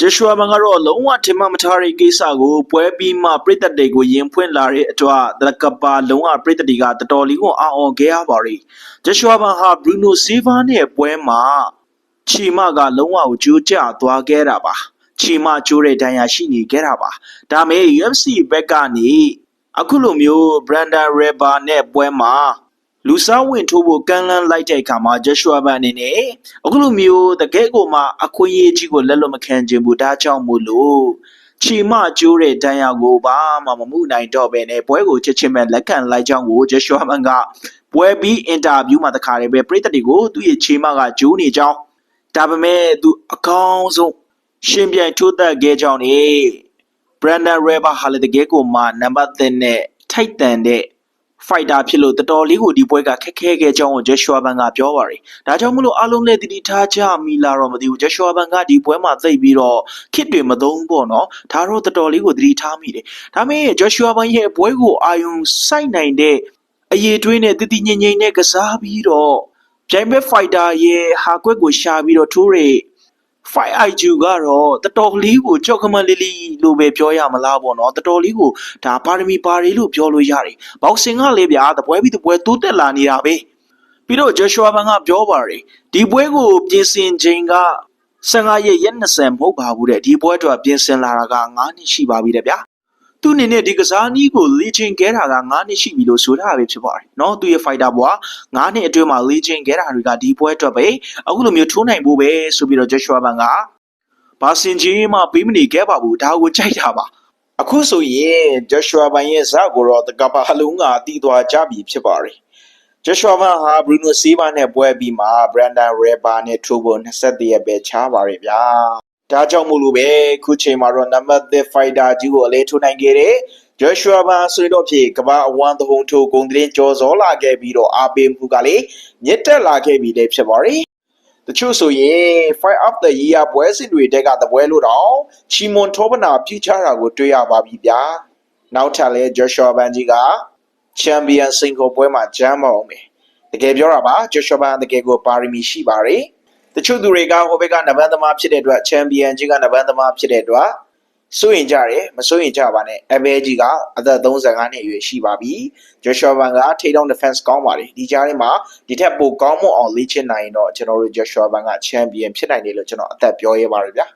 ဂျရှွာမန်ကတော့လုံးဝထင်မှတ်မထားတဲ့ကိစ္စကိုပွဲပြီးမှပြည်သက်တွေကိုရင်ဖွင့်လာတဲ့အတွက်ဒကပါလုံးဝပြည်သက်တွေကတော်တော်လေးကိုအောင်းအော်ခဲ့ရပါရီဂျရှွာမန်ဟာဘရူနိုဆီဗာနဲ့ပွဲမှာချီမကလုံးဝကိုကြိုးကျသွားခဲ့တာပါချီမကျိုးတဲ့ဒဏ်ရာရှိနေခဲ့တာပါဒါမဲ့ UFC ဘက်ကနေအခုလိုမျိုး Brandon Reba နဲ့ပွဲမှာ လူစားဝင်ထိုးဖို့ကမ်းလှမ်းလိုက်တဲ့အခါမှာဂျက်ရှွာဘန်အနေနဲ့အခုလိုမျိုးတကယ်ကိုမှအခွင့်အရေးကြီးကိုလက်လွတ်မခံခြင်းဘူးဒါကြောင့်မို့လို့ချီမကျိုးတဲ့တန်ရာကိုဘာမှမမှုနိုင်တော့ပဲနဲ့ပွဲကိုချက်ချင်းပဲလက်ခံလိုက်ကြောင်းကိုဂျက်ရှွာဘန်ကပွဲပြီးအင်တာဗျူးမှာတခါတည်းပဲပြည်သက်တွေကိုသူ့ရဲ့ချီမကကျိုးနေကြောင်းဒါပေမဲ့သူအကောင်းဆုံးရှင်ပြိုင်ထိုးသက်ခဲ့ကြောင်းနေ Brandon Reba ဟာလည်းတကယ်ကိုမှနံပါတ်10နဲ့ထိုက်တန်တဲ့ ဖိုက်တာဖြစ်လို့တတော်လေးကိုဒီပွဲကခက်ခဲခဲ့ကြောင်းကိုဂျက်ရှွာဘန်ကပြောပါရယ်ဒါကြောင့်မလို့အားလုံးလည်းတတိထားကြမီလာတော့မသိဘူးဂျက်ရှွာဘန်ကဒီပွဲမှာသိပ်ပြီးတော့ခစ်တွေမသုံးပေါ့နော်ဒါတော့တတော်လေးကိုတတိထားမိတယ်ဒါမင်းဂျက်ရှွာဘန်ရဲ့ပွဲကိုအာယုံစိုက်နိုင်တဲ့အရေးတွင်းနဲ့တတိညင်ညင်နဲ့ကစားပြီးတော့ပြိုင်ဘက်ဖိုက်တာရဲ့ဟာကွက်ကိုရှာပြီးတော့ထိုးရယ် 5IU ကတော့တတော်လေးကိုကြောက်ကမလေးလေးလို့ပဲပြောရမလားပေါ့နော်တတော်လေးကိုဒါပါရမီပါရီလို့ပြောလို့ရတယ်ဘောက်ဆင်ကလည်းဗျာတပွဲပြီးတပွဲတိုးတက်လာနေတာပဲပြီးတော့ Joshua ဘန်ကပြောပါတယ်ဒီပွဲကိုပြင်ဆင်ချိန်က15ရက်ရက်20မဟုတ်ပါဘူးတဲ့ဒီပွဲအတွက်ပြင်ဆင်လာတာက9နှစ်ရှိပါပြီတဲ့ဗျာ သူ့အနေနဲ့ဒီကစားနည်းကိုလေ့ကျင့်ခဲ့တာက9နှစ်ရှိပြီလို့ဆိုတာပဲဖြစ်ပါတယ်เนาะသူရဲ့ fighter ဘွား9နှစ်အတွင်းမှာလေ့ကျင့်ခဲ့တာတွေကဒီပွဲအတွက်ပဲအခုလိုမျိုးထိုးနိုင်ဖို့ပဲဆိုပြီးတော့ Joshua Ban ကဘာစင်ကြီးမှပေးမနေခဲ့ပါဘူးဒါကိုကြိုက်တာပါအခုဆိုရင် Joshua Ban ရဲ့ဇာတ်ကိုတော့တကပါအလုံးကတီးသွားကြပြီဖြစ်ပါတယ် Joshua Ban ဟာ Bruno Silva နဲ့ပွဲပြီးမှာ Brandon Reba နဲ့ထိုးဖို့21ရက်ပဲချားပါရဲ့ဗျာ ဒါကြောင့်မို့လို့ပဲခုချိန်မှာတော့ number 3 fighter ကြီးကိုအလဲထိုးနိုင်ခဲ့တဲ့ Joshua Ban ဆိုတော့ဖြစ်ကမ္ဘာအဝမ်းသဟုံထိုးဂုံသတင်းကြော်စောလာခဲ့ပြီးတော့အားပေးမှုကလည်းမြင့်တက်လာခဲ့ပြီလည်းဖြစ်ပါတယ်တချို့ဆိုရင် Fight of the Year ပွဲစဉ်တွေတက်ကတပွဲလို့တော့ချီမွန်ထောပနာပြချတာကိုတွေ့ရပါပြီဗျာနောက်ထပ်လဲ Joshua Ban ကြီးက Champion စင်ကိုပွဲမှာဂျမ်းမအောင်မယ်တကယ်ပြောတာပါ Joshua Ban တကယ်ကိုပါရမီရှိပါတယ် တချို့သူတွေကဟိုဘက်ကနဗန်းသမားဖြစ်တဲ့အတွက် Champion ကြီးကနဗန်းသမားဖြစ်တဲ့အတွက်စိုးရင်ကြတယ်မစိုးရင်ကြပါနဲ့အဘဲကြီးကအသက်35နှစ်အရွယ်ရှိပါပြီဂျော်ရှွာဘန်ကထိတောင်း defense ကောင်းပါလေဒီကြားထဲမှာဒီထက်ပိုကောင်းမွန်အောင်လေ့ကျင့်နိုင်ရင်တော့ကျွန်တော်တို့ဂျော်ရှွာဘန်က champion ဖြစ်နိုင်တယ်လို့ကျွန်တော်အသက်ပြောရဲပါတယ်ဗျာ